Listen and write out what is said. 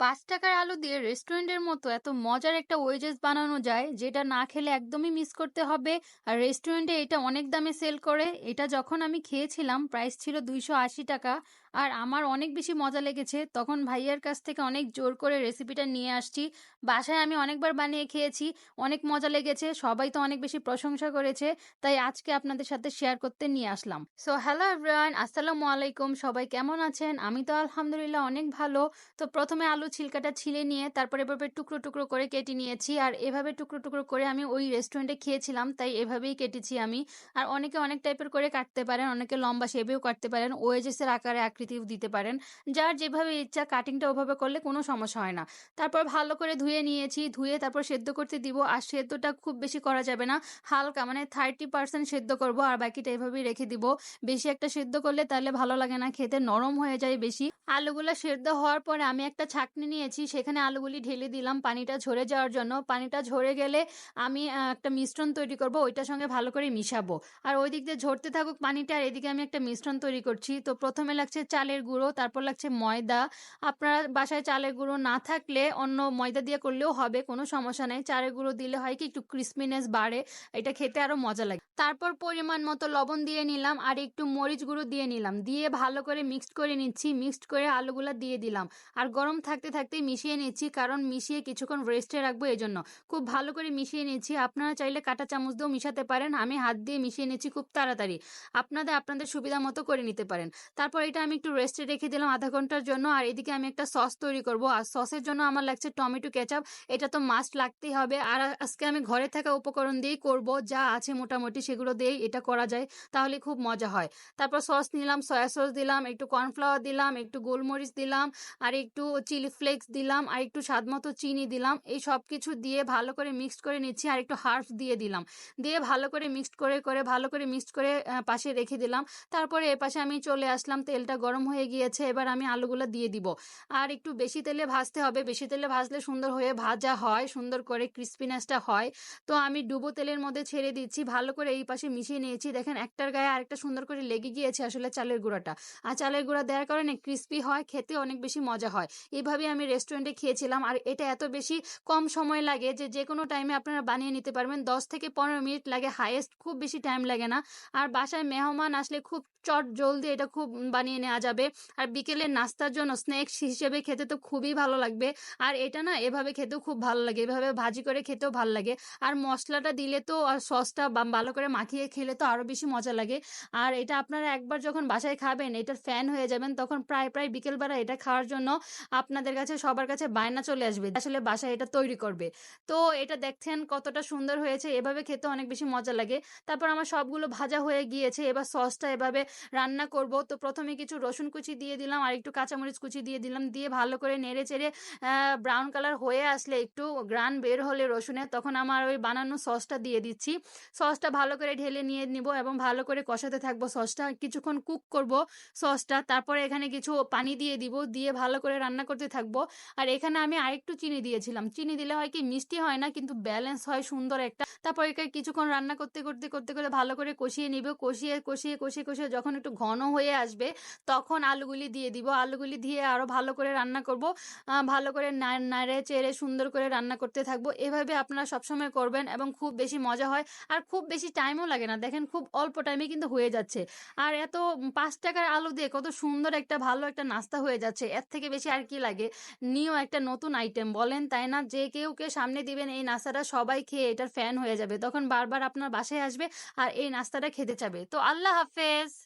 ৫ টাকার আলু দিয়ে রেস্টুরেন্টের মতো এত মজার একটা ওয়েজেস বানানো যায়, যেটা না খেলে একদমই মিস করতে হবে। আর রেস্টুরেন্টে এটা অনেক দামে সেল করে। এটা যখন আমি খেয়েছিলাম, প্রাইস ছিল দুইশো আশি টাকা। আর আমার অনেক বেশি মজা লেগেছে। তখন ভাইয়ার কাছ থেকে অনেক জোর করে রেসিপিটা নিয়ে আসছি। বাসায় আমি অনেকবার বানিয়ে খেয়েছি, অনেক মজা লেগেছে, সবাই তো অনেক বেশি প্রশংসা করেছে, তাই আজকে আপনাদের সাথে শেয়ার করতে নিয়ে আসলাম। সো হ্যালো এভরিওয়ান আসসালামু আলাইকুম, সবাই কেমন আছেন? আমি তো আলহামদুলিল্লাহ অনেক ভালো। তো প্রথমে আলু ছিলকাটা ছিলে নিয়ে, তারপরে এভাবে টুকরো টুকরো করে কেটে নিয়েছি, আর এভাবে টুকরো টুকরো করে আমি ওই রেস্টুরেন্টে খেয়েছিলাম, তাই এভাবেই কেটেছি আমি। আর অনেকে অনেক টাইপের করে কাটতে পারেন, অনেকে লম্বা শেপেও কাটতে পারেন ওয়েজেসের আকারে আকৃতিও দিতে পারেন। যার যেভাবে ইচ্ছা কাটিংটা ওভাবে করলে কোনো সমস্যা হয় না। তারপর ভালো করে ধুয়ে নিয়েছি, ধুয়ে তারপর সেদ্ধ করতে দিব। আর সেদ্ধটা খুব বেশি করা যাবে না। হালকা মানে থার্টি পার্সেন্ট সেদ্ধ করব আর বাকিটা এভাবেই রেখে দিব। বেশি একটা সেদ্ধ করলে তাহলে ভালো লাগে না, খেতে নরম হয়ে যায় বেশি। আলুগুলো সেদ্ধ হওয়ার পরে আমি একটা ছাকনি নিয়েছি, সেখানে আলুগুলি ঢেলে দিলাম পানিটা ঝরে যাওয়ার জন্য। পানিটা ঝরে গেলে আমি একটা মিশ্রণ তৈরি করব, ওইটার সঙ্গে ভালো করে মিশাবো। আর ওই দিক দিয়ে ঝরতে থাকুক পানিটা, আর এদিকে আমি একটা মিশ্রণ তৈরি করছি। তো প্রথমে লাগছে চালের গুঁড়ো, তারপর লাগছে ময়দা। আপনার বাসায় চালের গুঁড়ো না থাকলে অন্য ময়দা দিয়ে করলেও হবে, কোনো সমস্যা নেই। চালের গুঁড়ো দিলে হয় কি, একটু ক্রিসপিনেস বাড়ে, এটা খেতে আরও মজা লাগে। তারপর পরিমাণ মতো লবণ দিয়ে নিলাম আর একটু মরিচ গুঁড়ো দিয়ে নিলাম। দিয়ে ভালো করে মিক্সড করে নিচ্ছি মিক্সড করে আলুগুলা দিয়ে দিলাম। আর গরম থাকতে থাকতেই মিশিয়ে নিচ্ছি, কারণ মিশিয়ে কিছুক্ষণ রেস্টে রাখব এই জন্য খুব ভালো করে মিশিয়ে নিচ্ছি। আপনারা চাইলে কাটা চামচ দিয়েও মিশাতে পারেন। আমি হাত দিয়ে মিশিয়ে নিচ্ছি খুব তাড়াতাড়ি। আপনাদের আপনাদের সুবিধা মতো করে নিতে পারেন। তারপর এটা আমি একটু রেস্টে রেখে দিলাম আধা ঘণ্টার জন্য। আর এদিকে আমি একটা সস তৈরি করব। আর সসের জন্য আমার লাগছে টমেটো কেচাপ এটা তো মাস্ট লাগতেই হবে। আর আজকে আমি ঘরে থাকা উপকরণ দিয়েই করব। যা আছে মোটামুটি সেগুলো দিয়েই এটা করা যায়। তাহলে খুব মজা হয়। তারপর সস নিলাম সয়া সস দিলাম, একটু কর্নফ্লাওয়ার দিলাম, একটু গোলমরিচ দিলাম, আর একটু চিলি ফ্লেক্স দিলাম, আর একটু স্বাদ মতো চিনি দিলাম। এই সব কিছু দিয়ে ভালো করে মিক্সড করে নিচ্ছি আর একটু হার্ফ দিয়ে দিলাম। দিয়ে ভালো করে মিক্সড করে করে ভালো করে মিক্সড করে পাশে রেখে দিলাম। তারপরে এ পাশে আমি চলে আসলাম তেলটা গরম হয়ে গিয়েছে, এবার আমি আলুগুলো দিয়ে দিব। আর একটু বেশি তেলে ভাজতে হবে। বেশি তেলে ভাজলে সুন্দর হয়ে ভাজা হয়, সুন্দর করে ক্রিসপিনেসটা হয়। তো আমি ডুবো তেলের মধ্যে ছেড়ে দিচ্ছি, ভালো করে এই পাশে মিশিয়ে নিয়েছি। দেখেন একটার গায়ে আরেকটা সুন্দর করে লেগে গিয়েছে আসলে চালের গুঁড়াটা। আর চালের গুঁড়া দেওয়ার কারণে ক্রিস্পি হয়, খেতে অনেক বেশি মজা হয়। এইভাবে আমি রেস্টুরেন্টে খেয়েছিলাম। আর এটা এত বেশি কম সময় লাগে যে যে কোনো টাইমে আপনারা বানিয়ে নিতে পারবেন। দশ থেকে পনেরো মিনিট লাগে হাইয়েস্ট খুব বেশি টাইম লাগে না। আর বাসায় মেহমান আসলে খুব চট জলদি এটা খুব বানিয়ে নেওয়া যাবে। আর বিকেলের নাস্তার জন্য স্ন্যাক্স হিসেবে খেতে তো খুবই ভালো লাগবে। আর এটা না, এভাবে খেতেও খুব ভালো লাগে। এভাবে ভাজি করে খেতেও ভালো লাগে। আর মশলাটা দিলে তো আর সসটা ভালো করে মাখিয়ে খেলে তো আরও বেশি মজা লাগে। আর এটা আপনারা একবার যখন বাসায় খাবেন এটার ফ্যান হয়ে যাবেন, তখন প্রায় প্রায় বিকেলবেলা এটা খাওয়ার জন্য আপনাদের কাছে, সবার কাছে বায়না চলে আসবে আসলে বাসায় এটা তৈরি করবে। তো এটা দেখছেন কতটা সুন্দর হয়েছে। এভাবে খেতে অনেক বেশি মজা লাগে। তারপর আমার সবগুলো ভাজা হয়ে গিয়েছে। এবার সসটা এভাবে রান্না করব। তো প্রথমে কিছু রসুন কুচি দিয়ে দিলাম, আর একটু কাঁচামরিচ কুচি দিয়ে দিলাম, দিয়ে ভালো করে নেড়ে চেড়ে ব্রাউন কালার হয়ে আসলে একটু গ্রান বের হলে রসুনের তখন আমার ওই বানানো সসটা দিয়ে দিচ্ছি। সসটা ভালো করে ঢেলে নিয়ে নিব এবং ভালো করে কষাতে থাকব সসটা কিছুক্ষণ কুক করব সসটা তারপরে এখানে কিছু পানি দিয়ে দিব, দিয়ে ভালো করে রান্না করতে থাকব। আর এখানে আমি আরেকটু চিনি দিয়েছিলাম। চিনি দিলে হয় কি মিষ্টি হয় না, কিন্তু ব্যালেন্স হয় সুন্দর একটা। তারপর এখানে কিছুক্ষণ রান্না করতে করতে করতে করে ভালো করে কষিয়ে নিব। কষিয়ে কষিয়ে কষিয়ে কষিয়ে যখন একটু ঘন হয়ে আসবে তখন আলুগুলি দিয়ে দিব। আলুগুলি দিয়ে আরও ভালো করে রান্না করব। ভালো করে নাড়ে চেড়ে সুন্দর করে রান্না করতে থাকব। এভাবে আপনারা সবসময় করবেন এবং খুব বেশি মজা হয় আর খুব বেশি টাইমও লাগে না। দেখেন খুব অল্প টাইমে কিন্তু হয়ে যাচ্ছে। আর এত পাঁচ টাকার আলু দিয়ে কত সুন্দর একটা ভালো একটা নাস্তা হয়ে যাচ্ছে। এর থেকে বেশি আর কি লাগে? নিও একটা নতুন আইটেম বলেন তাই না? যে কেউ কে সামনে দিবেন, এই নাস্তাটা সবাই খেয়ে এটার ফ্যান হয়ে যাবে। তখন বারবার আপনার বাসায় আসবে আর এই নাস্তাটা খেতে চাবে। তো আল্লাহ হাফেজ!